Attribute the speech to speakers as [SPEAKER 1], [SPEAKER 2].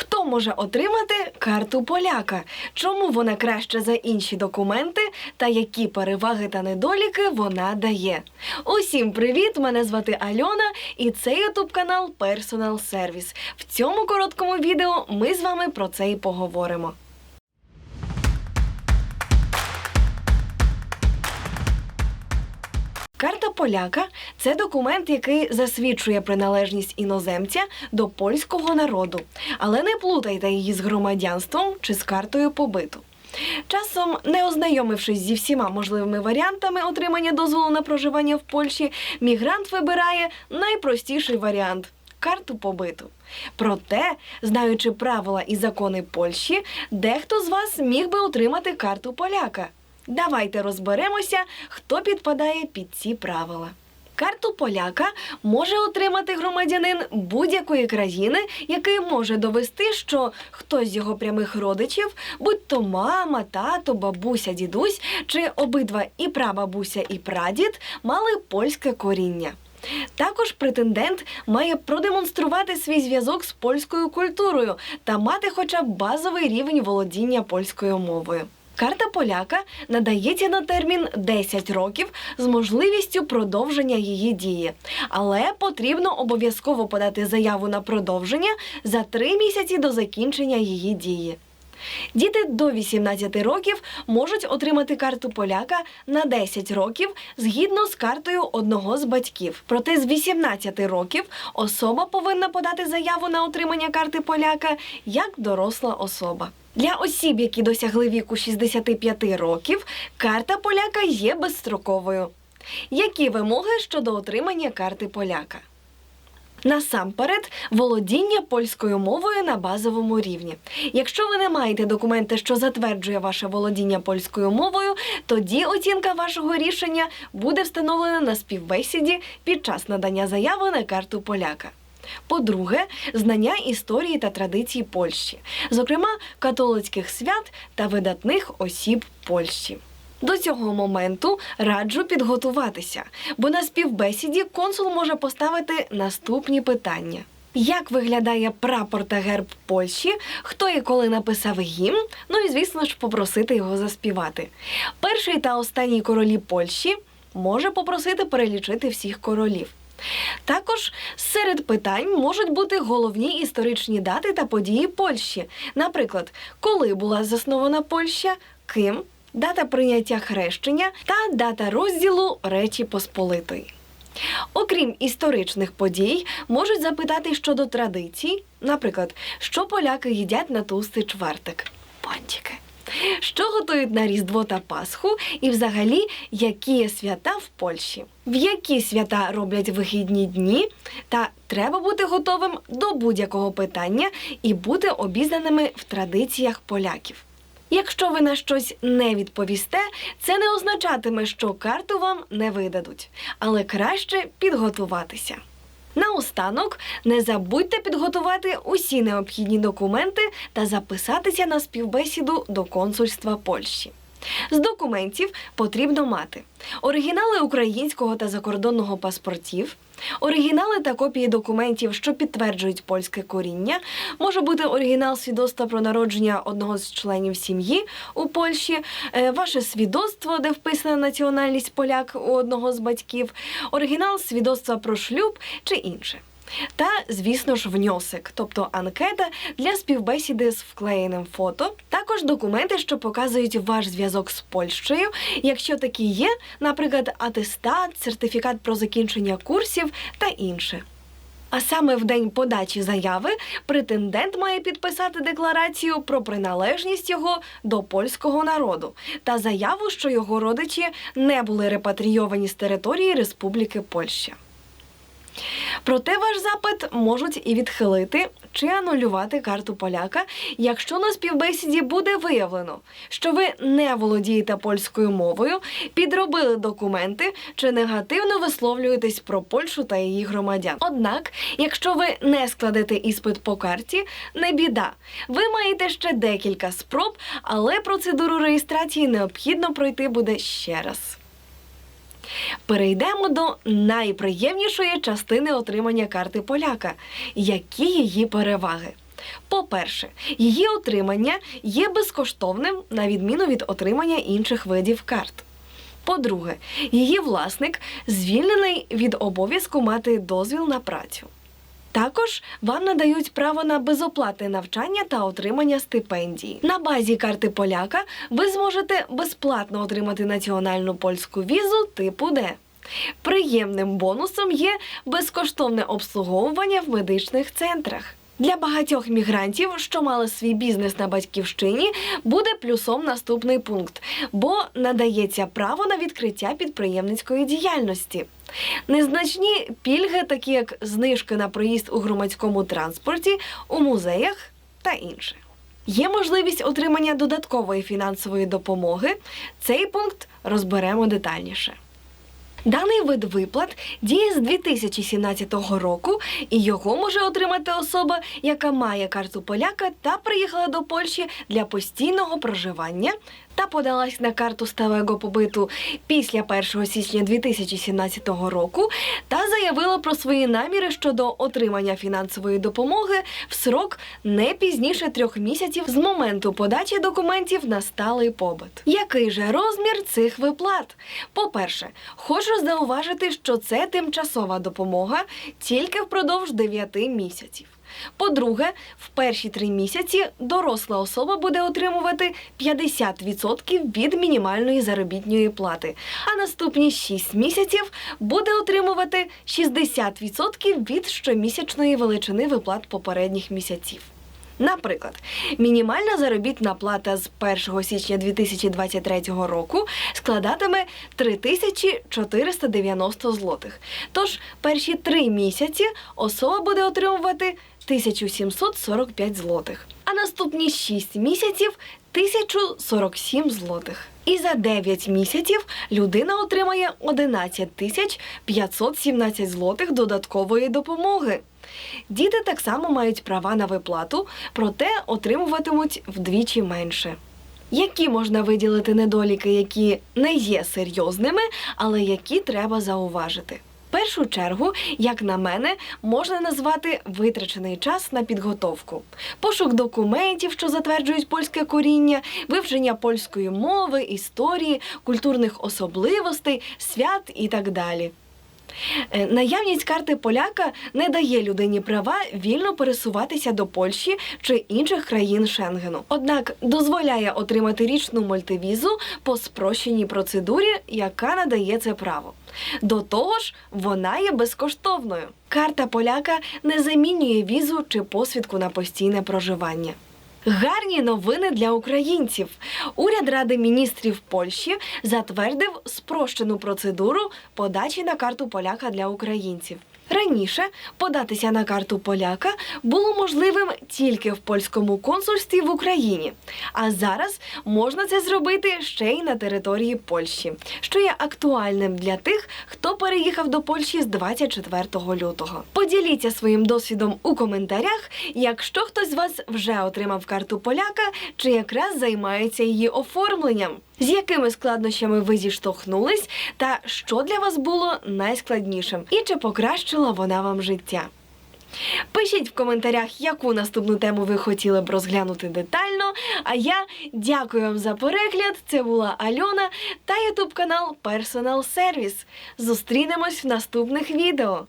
[SPEAKER 1] Хто може отримати карту поляка? Чому вона краще за інші документи та які переваги та недоліки вона дає? Усім привіт! Мене звати Альона, і це ютуб канал Personal Service. В цьому короткому відео ми з вами про це і поговоримо. Карта поляка це документ, який засвідчує приналежність іноземця до польського народу, але не плутайте її з громадянством чи з картою побиту. Часом, не ознайомившись зі всіма можливими варіантами отримання дозволу на проживання в Польщі, мігрант вибирає найпростіший варіант карту побиту. Проте, знаючи правила і закони Польщі, дехто з вас міг би отримати карту поляка. Давайте розберемося, хто підпадає під ці правила. Карту поляка може отримати громадянин будь-якої країни, який може довести, що хтось з його прямих родичів, будь то мама, тато, бабуся, дідусь, чи обидва і прабабуся, і прадід, мали польське коріння. Також претендент має продемонструвати свій зв'язок з польською культурою та мати хоча б базовий рівень володіння польською мовою. Карта поляка надається на термін 10 років з можливістю продовження її дії, але потрібно обов'язково подати заяву на продовження за 3 місяці до закінчення її дії. Діти до 18 років можуть отримати карту поляка на 10 років згідно з картою одного з батьків. Проте з 18 років особа повинна подати заяву на отримання карти поляка як доросла особа. Для осіб, які досягли віку 65 років, карта поляка є безстроковою. Які вимоги щодо отримання карти поляка? Насамперед, володіння польською мовою на базовому рівні. Якщо ви не маєте документа, що затверджує ваше володіння польською мовою, тоді оцінка вашого рішення буде встановлена на співбесіді під час надання заяви на карту поляка. По-друге, знання історії та традицій Польщі, зокрема католицьких свят та видатних осіб Польщі. До цього моменту раджу підготуватися, бо на співбесіді консул може поставити наступні питання. Як виглядає прапор та герб Польщі? Хто і коли написав гімн? Ну і звісно ж попросити його заспівати. Перший та останній королі Польщі може попросити перелічити всіх королів. Також серед питань можуть бути головні історичні дати та події Польщі. Наприклад, коли була заснована Польща, ким, дата прийняття хрещення та дата розділу Речі Посполитої. Окрім історичних подій, можуть запитати щодо традицій, наприклад, що поляки їдять на товстий чвертик. Пончики. Що готують на Різдво та Пасху, і взагалі, які свята в Польщі, в які свята роблять вихідні дні, та треба бути готовим до будь-якого питання і бути обізнаними в традиціях поляків. Якщо ви на щось не відповісте, це не означатиме, що карту вам не видадуть, але краще підготуватися. Наостанок, не забудьте підготувати усі необхідні документи та записатися на співбесіду до консульства Польщі. З документів потрібно мати оригінали українського та закордонного паспортів, оригінали та копії документів, що підтверджують польське коріння, може бути оригінал свідоцтва про народження одного з членів сім'ї у Польщі, е, ваше свідоцтво, де вписана національність поляк у одного з батьків, оригінал свідоцтва про шлюб чи інше. Та, звісно ж, вньосик, тобто анкета для співбесіди з вклеєним фото. Також документи, що показують ваш зв'язок з Польщею, якщо такі є, наприклад, атестат, сертифікат про закінчення курсів та інше. А саме в день подачі заяви претендент має підписати декларацію про приналежність його до польського народу та заяву, що його родичі не були репатрійовані з території Республіки Польща. Проте ваш запит можуть і відхилити чи анулювати карту поляка, якщо на співбесіді буде виявлено, що ви не володієте польською мовою, підробили документи чи негативно висловлюєтесь про Польщу та її громадян. Однак, якщо ви не складете іспит по карті, не біда. Ви маєте ще декілька спроб, але процедуру реєстрації необхідно пройти буде ще раз. Перейдемо до найприємнішої частини отримання карти поляка. Які її переваги? По-перше, її отримання є безкоштовним на відміну від отримання інших видів карт. По-друге, її власник звільнений від обов'язку мати дозвіл на працю. Також вам надають право на безоплатне навчання та отримання стипендії. На базі карти поляка ви зможете безплатно отримати національну польську візу типу Д. Приємним бонусом є безкоштовне обслуговування в медичних центрах. Для багатьох мігрантів, що мали свій бізнес на батьківщині, буде плюсом наступний пункт, бо надається право на відкриття підприємницької діяльності. Незначні пільги, такі як знижки на проїзд у громадському транспорті, у музеях та інше. Є можливість отримання додаткової фінансової допомоги. Цей пункт розберемо детальніше. Даний вид виплат діє з 2017 року, і його може отримати особа, яка має карту поляка та приїхала до Польщі для постійного проживання та подалась на карту сталого побиту після 1 січня 2017 року та заявила про свої наміри щодо отримання фінансової допомоги в срок не пізніше трьох місяців з моменту подачі документів на сталий побит. Який же розмір цих виплат? По-перше, хочу зауважити, що це тимчасова допомога тільки впродовж 9 місяців. По-друге, в перші три місяці доросла особа буде отримувати 50% від мінімальної заробітної плати, а наступні 6 місяців буде отримувати 60% від щомісячної величини виплат попередніх місяців. Наприклад, мінімальна заробітна плата з 1 січня 2023 року складатиме 3490 злотих. Тож перші три місяці особа буде отримувати 1745 злотих, а наступні 6 місяців 1047 злотих. І за 9 місяців людина отримає 11 тисяч 517 злотих додаткової допомоги. Діти так само мають права на виплату, проте отримуватимуть вдвічі менше. Які можна виділити недоліки, які не є серйозними, але які треба зауважити? Першу чергу, як на мене, можна назвати витрачений час на підготовку, пошук документів, що затверджують польське коріння, вивчення польської мови, історії, культурних особливостей, свят і так далі. Е, Наявність карти поляка не дає людині права вільно пересуватися до Польщі чи інших країн Шенгену. Однак дозволяє отримати річну мультивізу по спрощеній процедурі, яка надає це право. До того ж, вона є безкоштовною. Карта поляка не замінює візу чи посвідку на постійне проживання. Гарні новини для українців. Уряд Ради міністрів Польщі затвердив спрощену процедуру подачі на карту поляка для українців. Раніше податися на карту поляка було можливим тільки в польському консульстві в Україні, а зараз можна це зробити ще й на території Польщі, що є актуальним для тих, хто переїхав до Польщі з 24 лютого. Поділіться своїм досвідом у коментарях, якщо хтось з вас вже отримав карту поляка чи якраз займається її оформленням. З якими складнощами ви зіштовхнулись, та що для вас було найскладнішим, і чи покращила вона вам життя? Пишіть в коментарях, яку наступну тему ви хотіли б розглянути детально. А я дякую вам за перегляд. Це була Альона та ютуб канал Personal Service. Зустрінемось в наступних відео.